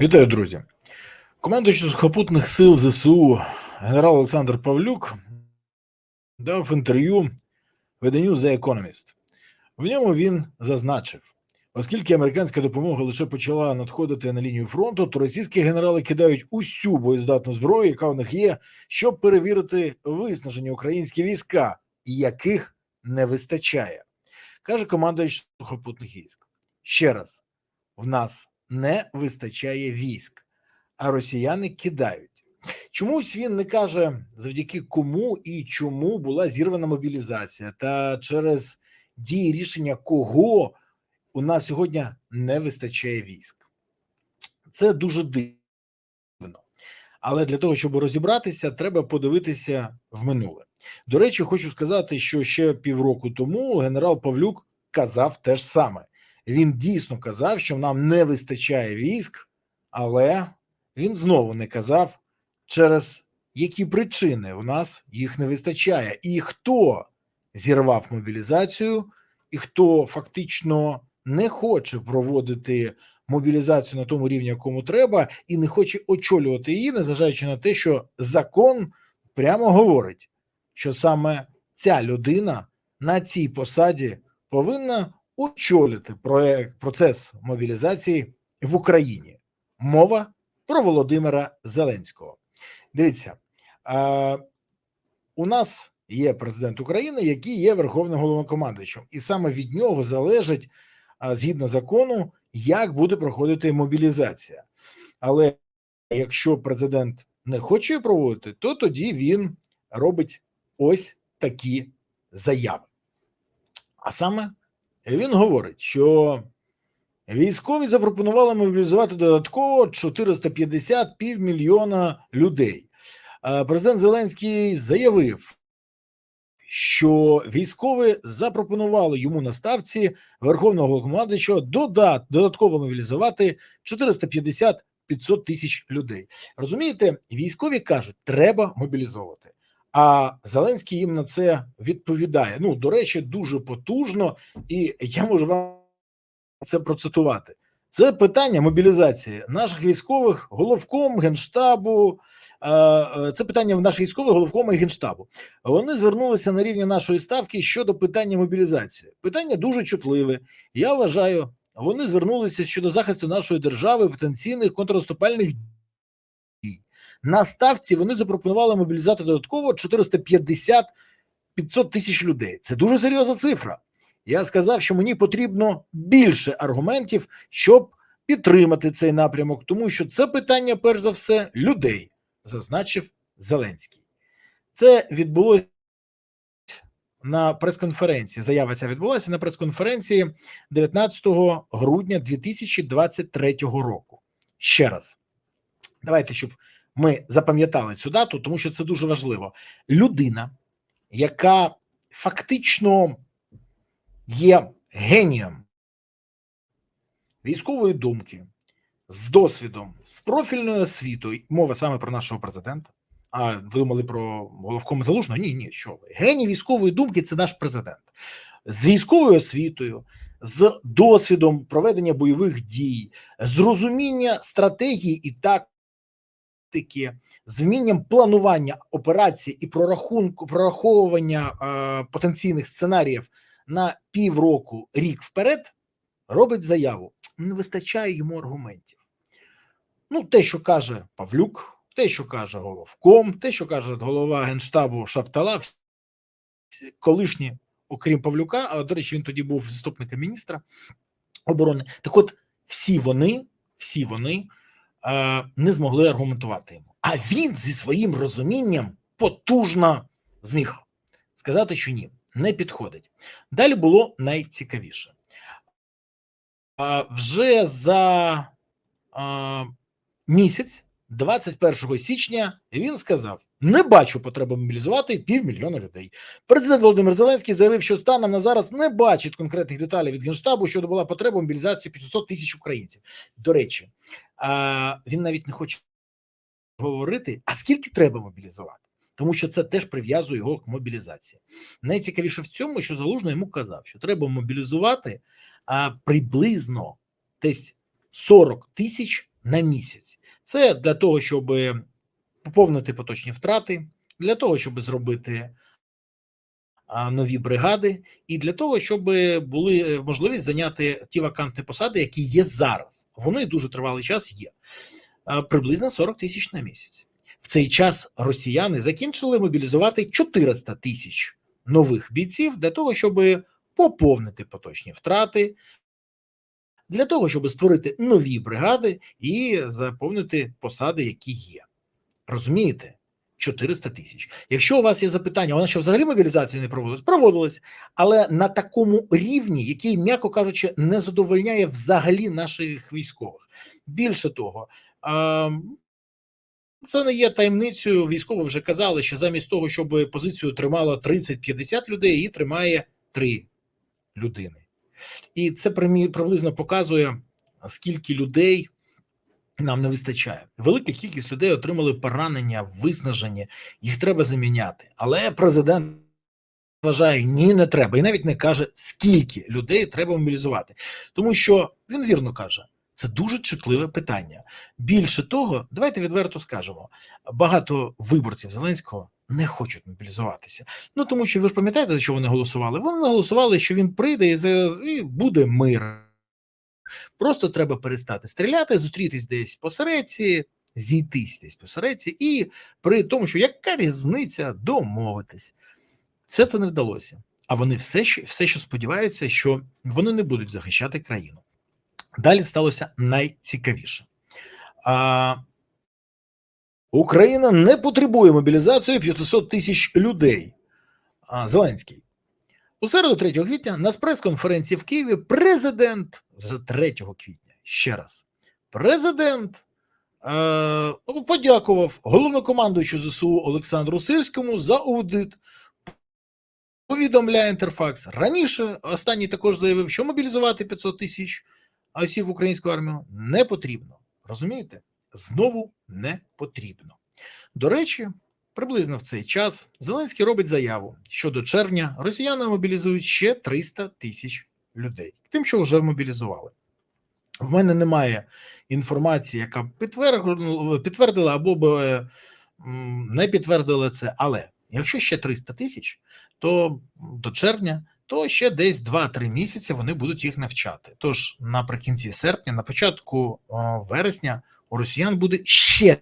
Вітаю, друзі. Командуючий сухопутних сил ЗСУ генерал Олександр Павлюк дав інтерв'ю виданню The Economist. В ньому він зазначив, оскільки американська допомога лише почала надходити на лінію фронту, то російські генерали кидають усю боєздатну зброю, яка в них є, щоб перевірити виснажені українські війська, яких не вистачає, каже командуючий сухопутних військ. Ще раз, в нас не вистачає військ, а росіяни кидають. Чомусь він не каже завдяки кому і чому була зірвана мобілізація, та через дії рішення кого у нас сьогодні не вистачає військ. Це дуже дивно. Але для того, щоб розібратися, треба подивитися в минуле. До речі, хочу сказати, що ще півроку тому генерал Павлюк казав те ж саме. Він дійсно казав, що нам не вистачає військ, але він знову не казав, через які причини у нас їх не вистачає, і хто зірвав мобілізацію, і хто фактично не хоче проводити мобілізацію на тому рівні, якому треба, і не хоче очолювати її, незважаючи на те, що закон прямо говорить, що саме ця людина на цій посаді повинна очолити проект процес мобілізації в Україні. Мова про Володимира Зеленського. Дивіться, а, у нас є президент України, який є верховним головнокомандуючим, і саме від нього залежить згідно закону, як буде проходити мобілізація. Але якщо президент не хоче її проводити, то тоді він робить ось такі заяви. А саме він говорить, що військові запропонували мобілізувати додатково 450 півмільйона людей. Президент Зеленський заявив, що військові запропонували йому на ставці верховного головнокомандуючого додат додатково мобілізувати 450 500 тисяч людей. Розумієте, військові кажуть, треба мобілізовувати. А Зеленський їм на це відповідає. Ну, до речі, дуже потужно, і я можу вам це процитувати. Це питання мобілізації наших військових головком генштабу. Це питання в наших військових головкому і генштабу. Вони звернулися на рівні нашої ставки щодо питання мобілізації. Питання дуже чутливе. Я вважаю, вони звернулися щодо захисту нашої держави потенційних контрнаступальних дій. На ставці вони запропонували мобілізувати додатково 450 500 тисяч людей. Це дуже серйозна цифра. Я сказав, що мені потрібно більше аргументів, щоб підтримати цей напрямок, тому що це питання, перш за все, людей, зазначив Зеленський. Це відбулося на прес-конференції. Заява ця відбулася на прес-конференції 19 грудня 2023 року. Ще раз, давайте, щоб ми запам'ятали цю дату, тому що це дуже важливо. Людина, яка фактично є генієм військової думки, з досвідом, з профільною освітою, мова саме про нашого президента. А ви думали про головкому залужного? Ні, ні, що ви. Геній військової думки це наш президент з військовою освітою, з досвідом проведення бойових дій, з розуміння стратегії і тактики, з планування операцій і прорахунку прораховування е, потенційних сценаріїв на півроку рік вперед, робить заяву. Не вистачає йому аргументів. Ну, те, що каже Павлюк, те, що каже головком, те, що каже голова генштабу Шаптала, колишні, окрім Павлюка, а до речі, він тоді був заступником міністра оборони. Так, от всі вони, всі вони не змогли аргументувати йому. А він зі своїм розумінням потужно зміг сказати, що ні, не підходить. Далі було найцікавіше. Вже за місяць, 21 січня, він сказав: не бачу потреби мобілізувати півмільйона людей. Президент Володимир Зеленський заявив, що станом на зараз не бачить конкретних деталей від генштабу щодо була потреба мобілізації 500 тисяч українців. До речі, а, він навіть не хоче говорити, а скільки треба мобілізувати. Тому що це теж прив'язує його к мобілізації. Найцікавіше в цьому, що залужно йому казав, що треба мобілізувати а, приблизно десь 40 тисяч на місяць. Це для того, щоб поповнити поточні втрати, для того, щоб зробити нові бригади, і для того, щоб були можливість зайняти ті вакантні посади, які є зараз. Вони дуже тривалий час є. Приблизно 40 тисяч на місяць. В цей час росіяни закінчили мобілізувати 400 тисяч нових бійців для того, щоб поповнити поточні втрати, для того, щоб створити нові бригади і заповнити посади, які є. Розумієте? 400 тисяч. Якщо у вас є запитання, вона що взагалі мобілізація не проводилась? Проводилась, але на такому рівні, який, м'яко кажучи, не задовольняє взагалі наших військових. Більше того, це не є таємницею. Військово вже казали, що замість того, щоб позицію тримало 30-50 людей, її тримає 3 людини. І це приблизно показує, скільки людей нам не вистачає. Велика кількість людей отримали поранення, виснаження, їх треба заміняти. Але президент вважає, ні, не треба, і навіть не каже, скільки людей треба мобілізувати, тому що він вірно каже. Це дуже чутливе питання. Більше того, давайте відверто скажемо: багато виборців Зеленського не хочуть мобілізуватися. Ну тому що ви ж пам'ятаєте, за що вони голосували? Вони голосували, що він прийде і буде мир. Просто треба перестати стріляти, зустрітись десь посередці, зійтись десь посередці, і при тому, що яка різниця домовитись, все це не вдалося. А вони все, що все, що сподіваються, що вони не будуть захищати країну. Далі сталося найцікавіше. А, Україна не потребує мобілізації 500 тисяч людей. А, Зеленський. У середу 3 квітня на прес-конференції в Києві президент вже 3 квітня ще раз. Президент е, подякував головнокомандуючу ЗСУ Олександру Сирському за аудит. Повідомляє Інтерфакс. Раніше останній також заявив, що мобілізувати 500 тисяч осіб в українську армію не потрібно. Розумієте? Знову не потрібно. До речі, приблизно в цей час Зеленський робить заяву, що до червня росіяни мобілізують ще 300 тисяч людей, тим, що вже мобілізували. В мене немає інформації, яка підтвердила, або б не підтвердила це. Але якщо ще 300 тисяч, то до червня то ще десь 2-3 місяці вони будуть їх навчати. Тож наприкінці серпня, на початку вересня, у росіян буде ще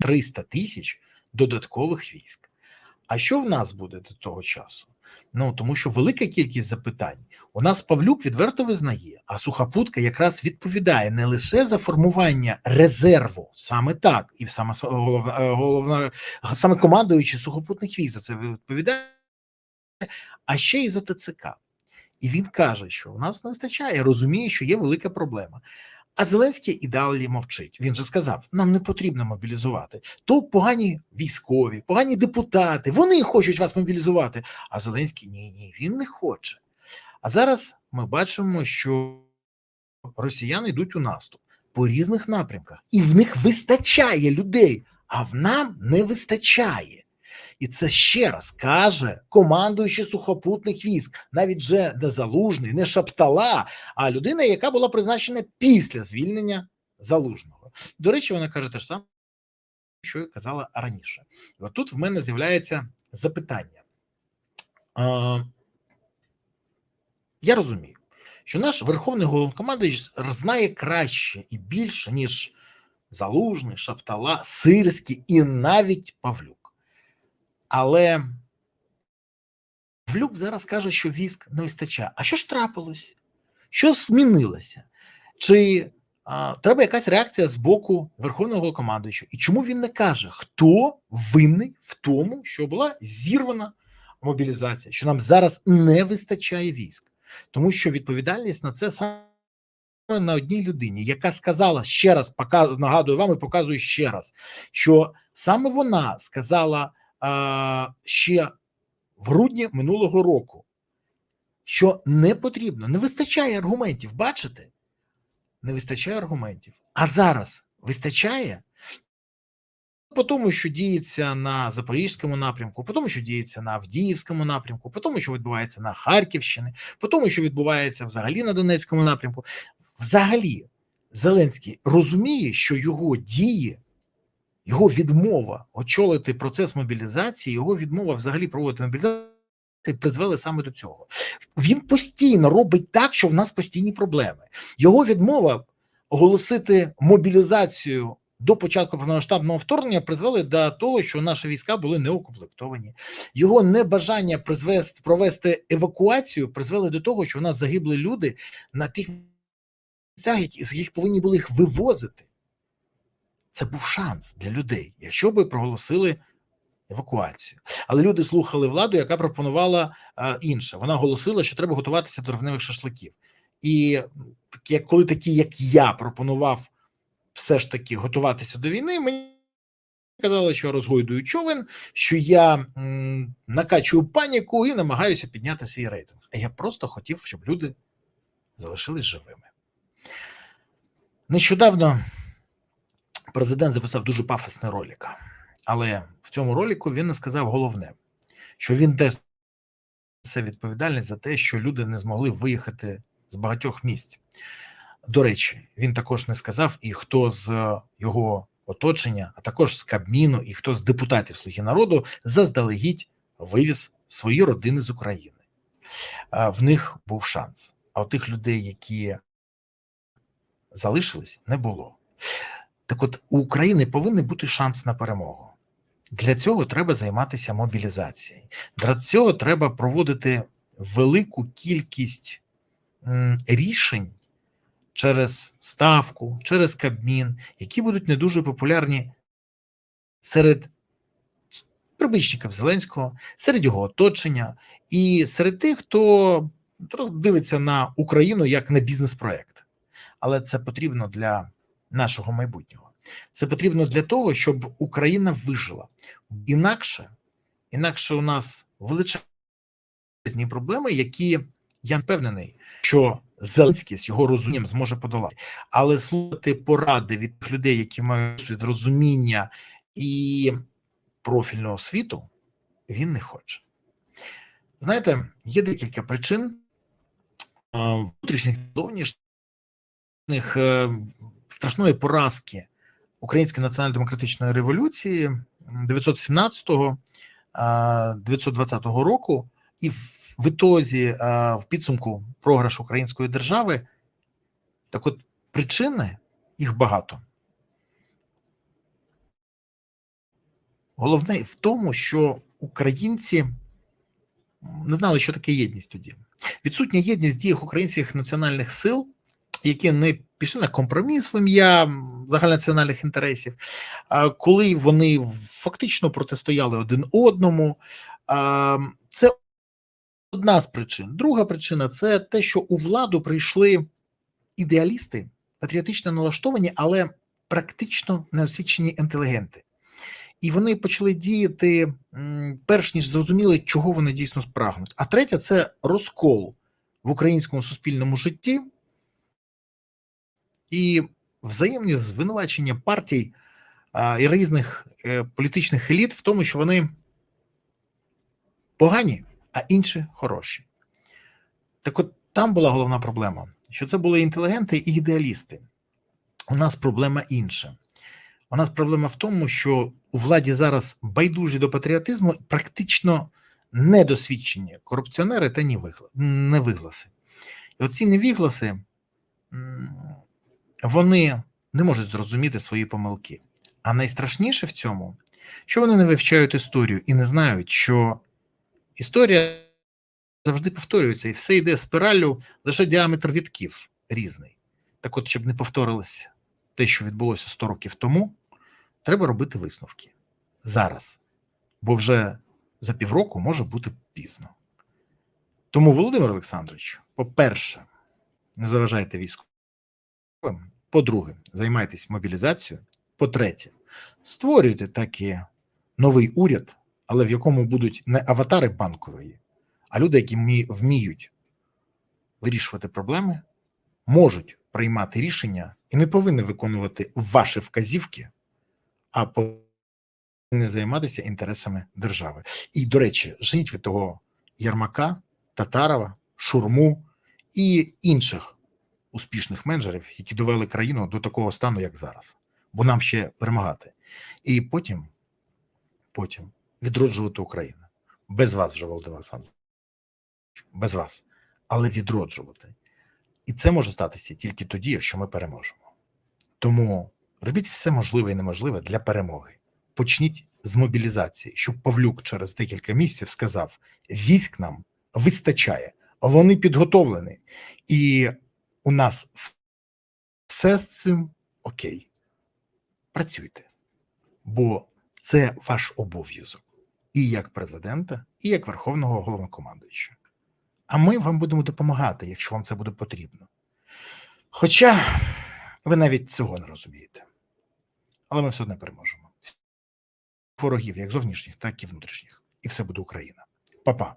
300 тисяч додаткових військ. А що в нас буде до того часу? Ну тому що велика кількість запитань у нас Павлюк відверто визнає, а сухопутка якраз відповідає не лише за формування резерву, саме так, і саме головна, головна саме командуючи сухопутних військ за це відповідає а ще й за ТЦК. І він каже, що у нас не вистачає, розуміє, що є велика проблема. А Зеленський і далі мовчить. Він же сказав: нам не потрібно мобілізувати. То погані військові, погані депутати, вони хочуть вас мобілізувати. А Зеленський ні, ні, він не хоче. А зараз ми бачимо, що росіяни йдуть у наступ по різних напрямках, і в них вистачає людей, а в нам не вистачає. І це ще раз каже командуючий сухопутних військ, навіть вже не залужний, не шаптала, а людина, яка була призначена після звільнення залужного. До речі, вона каже те ж саме, що і казала раніше. І от тут в мене з'являється запитання. Я розумію, що наш верховний головнокомандуючий знає краще і більше, ніж Залужний, Шаптала, Сирський і навіть Павлюк. Але Влюк зараз каже, що військ не вистачає. А що ж трапилось? Що змінилося? Чи а, треба якась реакція з боку Верховного командуючого? І чому він не каже, хто винний в тому, що була зірвана мобілізація, що нам зараз не вистачає військ? Тому що відповідальність на це саме на одній людині, яка сказала ще раз, нагадую вам і показую ще раз, що саме вона сказала ще в грудні минулого року, що не потрібно, не вистачає аргументів. Бачите? Не вистачає аргументів. А зараз вистачає по тому, що діється на Запорізькому напрямку, по тому, що діється на Авдіївському напрямку, по тому, що відбувається на Харківщині, по тому, що відбувається взагалі на Донецькому напрямку. Взагалі, Зеленський розуміє, що його дії, його відмова очолити процес мобілізації, його відмова взагалі проводити мобілізацію призвели саме до цього. Він постійно робить так, що в нас постійні проблеми. Його відмова оголосити мобілізацію до початку повномасштабного вторгнення призвели до того, що наші війська були неукомплектовані. Його небажання призвести провести евакуацію призвели до того, що у нас загибли люди на тих місцях, які- з яких повинні були їх вивозити. Це був шанс для людей, якщо би проголосили евакуацію. Але люди слухали владу, яка пропонувала е, інше. Вона оголосила, що треба готуватися до травневих шашликів. І коли такі, як я, пропонував все ж таки готуватися до війни, мені казали, що розгойдую човен, що я м, накачую паніку і намагаюся підняти свій рейтинг. А я просто хотів, щоб люди залишились живими. Нещодавно президент записав дуже пафосний ролик, але в цьому ролику він не сказав головне, що він теж несе відповідальність за те, що люди не змогли виїхати з багатьох місць. До речі, він також не сказав, і хто з його оточення, а також з Кабміну, і хто з депутатів Слуги народу заздалегідь вивіз свої родини з України. В них був шанс. А у тих людей, які залишились, не було. Так от у України повинен бути шанс на перемогу. Для цього треба займатися мобілізацією. Для цього треба проводити велику кількість рішень через ставку, через Кабмін, які будуть не дуже популярні серед прибічників Зеленського, серед його оточення і серед тих, хто дивиться на Україну як на бізнес-проект. Але це потрібно для нашого майбутнього. Це потрібно для того, щоб Україна вижила. Інакше, інакше у нас величезні проблеми, які я впевнений, що Зеленський з його розумінням зможе подолати. Але слухати поради від людей, які мають досвід розуміння і профільного світу, він не хоче. Знаєте, є декілька причин внутрішніх зовнішніх е, страшної поразки Української національно-демократичної революції 917-го, а, 920 року, і в ітозі, в підсумку програш української держави. Так от причини їх багато. Головне в тому, що українці не знали, що таке єдність тоді. Відсутня єдність діях українських національних сил, які не пішли на компроміс в ім'я загальнонаціональних інтересів, коли вони фактично протистояли один одному. Це одна з причин. Друга причина це те, що у владу прийшли ідеалісти, патріотично налаштовані, але практично неосвічені інтелігенти. І вони почали діяти перш ніж зрозуміли, чого вони дійсно спрагнуть. А третя це розкол в українському суспільному житті і взаємні звинувачення партій і різних е, політичних еліт в тому, що вони погані, а інші хороші. Так от там була головна проблема, що це були інтелігенти і ідеалісти. У нас проблема інша. У нас проблема в тому, що у владі зараз байдужі до патріотизму практично недосвідчені корупціонери та невигласи. І оці невігласи вони не можуть зрозуміти свої помилки. А найстрашніше в цьому, що вони не вивчають історію і не знають, що історія завжди повторюється, і все йде спіраллю, лише діаметр вітків різний. Так от, щоб не повторилось те, що відбулося 100 років тому, треба робити висновки зараз, бо вже за півроку може бути пізно. Тому, Володимир Олександрович, по-перше, не заважайте військовим. По-друге, займайтесь мобілізацією. По-третє, створюйте такий новий уряд, але в якому будуть не аватари банкової, а люди, які вміють вирішувати проблеми, можуть приймати рішення і не повинні виконувати ваші вказівки, а повинні займатися інтересами держави. І, до речі, женіть від того Єрмака, Татарова, Шурму і інших успішних менеджерів, які довели країну до такого стану, як зараз. Бо нам ще перемагати. І потім, потім відроджувати Україну. Без вас вже, Володимир Олександрович. Без вас. Але відроджувати. І це може статися тільки тоді, якщо ми переможемо. Тому робіть все можливе і неможливе для перемоги. Почніть з мобілізації, щоб Павлюк через декілька місяців сказав: військ нам вистачає, вони підготовлені, і у нас все з цим окей. Працюйте, бо це ваш обов'язок і як президента, і як верховного головнокомандуючого. А ми вам будемо допомагати, якщо вам це буде потрібно. Хоча ви навіть цього не розумієте. Але ми все одно переможемо. Ворогів, як зовнішніх, так і внутрішніх. І все буде Україна. Па-па.